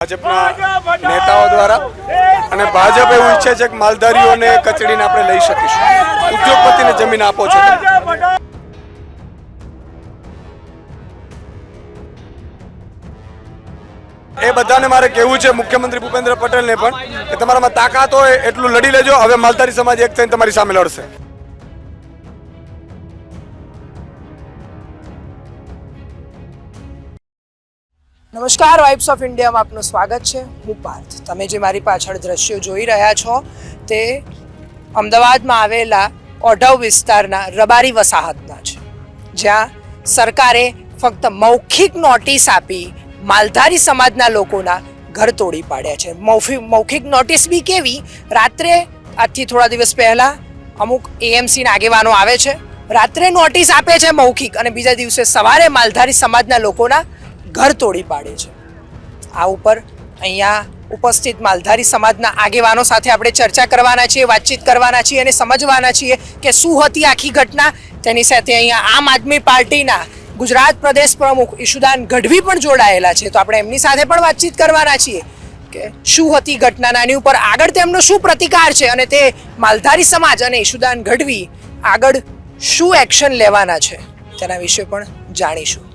ભાજપના નેતાઓ દ્વારા. અને ભાજપ એવું ઈચ્છે છે કે માલધારીઓને કચડીને આપણે લઈ શકીશું. ઉદ્યોગપતિને જમીન આપો છો એ બધાને મારે કહેવું છે મુખ્યમંત્રી ભૂપેન્દ્ર પટેલને પણ કે તમારામાં તાકાત હોય એટલું લડી લેજો. હવે માલધારી સમાજ એક થઈને તમારી સામે લડશે. નમસ્કાર વાઇબ્સ ઓફ ઇન્ડિયામાં આપનું સ્વાગત છે. હું પાર્થ. તમે જે મારી પાછળ દ્રશ્યો જોઈ રહ્યા છો, તે અમદાવાદમાં આવેલા ઓઢવ વિસ્તારના રબારી વસાહતના છે. જ્યાં સરકારે ફક્ત મૌખિક નોટિસ આપી માલધારી સમાજના લોકોના ઘર તોડી પાડ્યા છે. મૌફી મૌખિક નોટિસ બી કેવી? રાત્રે, આજથી થોડા દિવસ પહેલાં, અમુક એએમસીના આગેવાનો આવે છે. રાત્રે નોટિસ આપે છે મૌખિક અને બીજા દિવસે સવારે માલધારી સમાજના લોકોના ઘર તોડી પાડે છે. આ ઉપર અહીંયા ઉપસ્થિત માલધારી સમાજના આગેવાનો સાથે આપણે ચર્ચા કરવાના છીએ, વાતચીત કરવાના છીએ અને સમજવાના છીએ કે શું હતી આખી ઘટના. તેની સાથે અહીંયા આમ આદમી પાર્ટીના ગુજરાત પ્રદેશ પ્રમુખ ઈશુદાન ગઢવી પણ જોડાયેલા છે. તો આપણે એમની સાથે પણ વાતચીત કરવાના છીએ કે શું હતી ઘટના. આની ઉપર આગળ તેમનો શું પ્રતિકાર છે અને તે માલધારી સમાજ અને ઈશુદાન ગઢવી આગળ શું એક્શન લેવાના છે તેના વિશે પણ જાણીશું.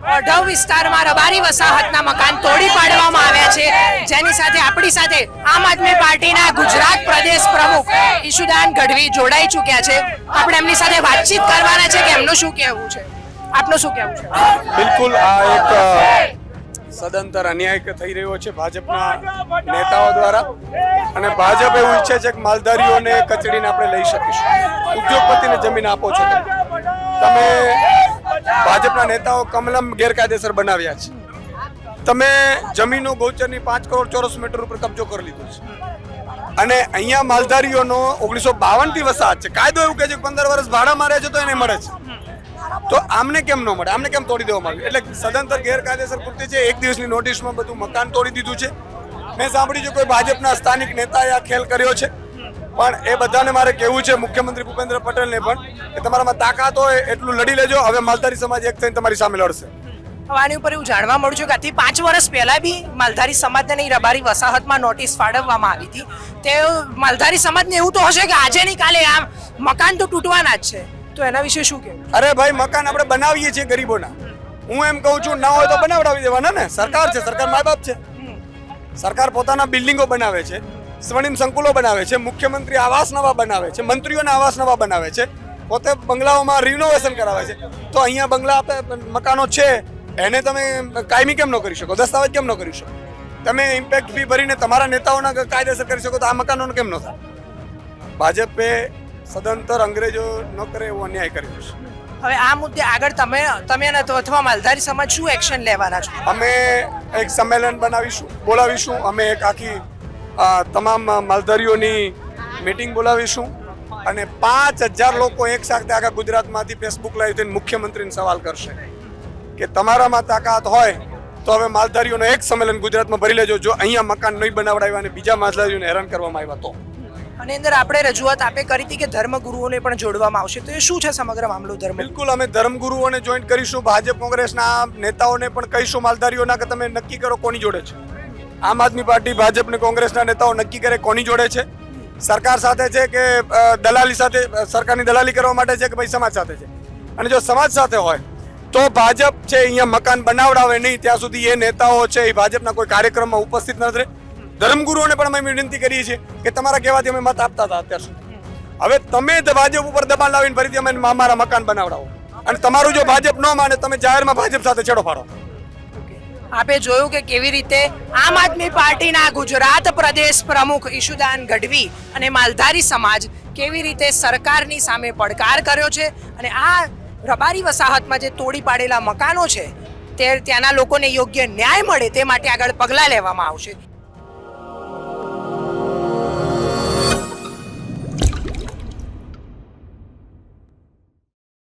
અઢવ વિસ્તારમાં રબારી વસાહતના મકાન તોડી પાડવામાં આવ્યા છે. જેની સાથે આપણી સાથે આમ આદમી પાર્ટીના ગુજરાત પ્રદેશ પ્રમુખ ઈશુદાન ગઢવી જોડાઈ ચૂક્યા છે. આપણે એમની સાથે વાતચીત કરવાના છે કે એમનું શું કહેવું છે? આપનું શું કહેવું છે? બિલકુલ આ એક સદંતર અન્યાય થઈ રહ્યો છે ભાજપના નેતાઓ દ્વારા. અને ભાજપ એવું ઈચ્છે છે કે માલધારીઓને કચડીને આપણે લઈ શકીશું. ઉદ્યોગપતિને જમીન આપો છો તમે ભાજપના નેતાઓ કમલમ ગેરકાયદેસર બનાવ્યા છે. તમે જમીનો ગૌચરની પાંચ કરોડ ચોરસ મીટર ઉપર કબજો કરી લીધો છે. અને અહીંયા માલધારીઓનો ઓગણીસો બાવનથી વસાહત છે. કાયદો એવું કહે છે પંદર વર્ષ ભાડા મારે છે તો એને મળે છે. તો આમને કેમ ન મળે? આમને કેમ તોડી દેવામાં આવ્યું? એટલે સદંતર ગેરકાયદેસર કૃત્ય છે. એક દિવસની નોટિસમાં બધું મકાન તોડી દીધું છે. મેં સાંભળ્યું છે કોઈ ભાજપના સ્થાનિક નેતાએ આ ખેલ કર્યો છે. પણ એ બધાને મારે કહેવું છે મુખ્યમંત્રી ભૂપેન્દ્ર પટેલને પણ કે તમારામાં તાકાત હોય એટલું લડી લેજો હવે માલધારી સમાજ એક થઈને તમારી સામે લડશે. આની ઉપર એવું જાણવા મળ્યું છે કે આથી પાંચ વર્ષ પહેલાં બી માલધારી સમાજને નહીં રબારી વસાહતમાં નોટિસ ફાળવવામાં આવી હતી. તે માલધારી સમાજને એવું તો હશે કે આજે નહીં કાલે આ મકાન તો તૂટવાના જ છે. તો એના વિશે શું કે અરે ભાઈ મકાન આપણે બનાવીએ છીએ ગરીબોના. હું એમ કહું છું ના હોય તો બનાવડાવી દેવાના ને. સરકાર છે સરકાર મા બાપ છે સરકાર પોતાના બિલ્ડિંગો બનાવે છે. સ્વર્ણિમ સંકુલો બનાવે છે મુખ્યમંત્રી આવાસ નવા બનાવે છે મંત્રીઓના આવાસ નવા બનાવે છે પોતે બંગલાઓમાં રિનોવેશન કરાવે છે. તો અહીંયા બંગલા મકાનો છે એને તમે કાયમી કેમ ન કરી શકો? દસ્તાવેજ કેમ ન કરી શકો? તમે ઇમ્પેક્ટ ફી ભરીને તમારા નેતાઓના કાયદેસર કરી શકો તો આ મકાનો કેમ ન થાય? ભાજપે સદંતર અંગ્રેજો ન કરે એવો અન્યાય કર્યો છે. હવે આ મુદ્દે આગળ તમે તમે અને અથવા માલધારી સમાજ શું એક્શન લેવાના છો? અમે એક સંમેલન બનાવીશું બોલાવીશું અમે એક આખી તમામ માલધારીઓની મીટિંગ બોલાવીશું અને પાંચ હજાર લોકો એક સાથે આખા ગુજરાતમાંથી ફેસબુક લાઈવ થઈને મુખ્યમંત્રીને સવાલ કરશે કે તમારામાં તાકાત હોય તો હવે માલધારીઓનો એક સંમેલન ગુજરાતમાં ભરી લેજો. જો અહીંયા મકાન નહીં બનાવડાવ્યા અને બીજા માલધારીઓને હેરાન કરવામાં આવ્યા તો. અને અંદર આપણે રજૂઆત આપે કરી હતી કે ધર્મગુરુઓને પણ જોડવામાં આવશે. તો એ શું છે સમગ્ર મામલો ધર્મ? બિલકુલ અમે ધર્મગુરુઓને જોઈન્ટ કરીશું. ભાજપ કોંગ્રેસના નેતાઓને પણ કહીશું માલધારીઓના કે તમે નક્કી કરો કોની જોડે છે. આમ આદમી પાર્ટી, ભાજપ ને કોંગ્રેસના નેતાઓ નક્કી કરે કોની જોડે છે? સરકાર સાથે છે કે દલાલી સાથે સરકારની દલાલી કરવા માટે છે કે ભાઈ સમાજ સાથે છે? અને જો સમાજ સાથે હોય, તો ભાજપ છે અહીંયા મકાન બનાવડાવે નહીં, ત્યાં સુધી એ નેતાઓ છે એ ભાજપના કોઈ કાર્યક્રમમાં ઉપસ્થિત ન રહે. ધર્મગુરુઓને પણ અમે વિનંતી કરીએ છીએ કે તમારા કહેવાથી અમે મત આપતા હતા અત્યાર સુધી. હવે તમે ભાજપ ઉપર દબાણ લાવીને ફરીથી અમે અમારા મકાન બનાવડાવો. અને તમારું જો ભાજપ ન માને, તમે જાહેરમાં ભાજપ સાથે છેડો ફાડો. આપે જોયું કે કેવી રીતે આમ આદમી પાર્ટીના ગુજરાત પ્રદેશ પ્રમુખ ઈશુદાન ગઢવી અને માલધારી સમાજ કેવી રીતે સરકારની સામે પડકાર કર્યો છે અને આ રબારી વસાહતમાં જે તોડી પાડેલા મકાનો છે, તે ત્યાંના લોકોને યોગ્ય ન્યાય મળે તે માટે આગળ પગલાં લેવામાં આવશે.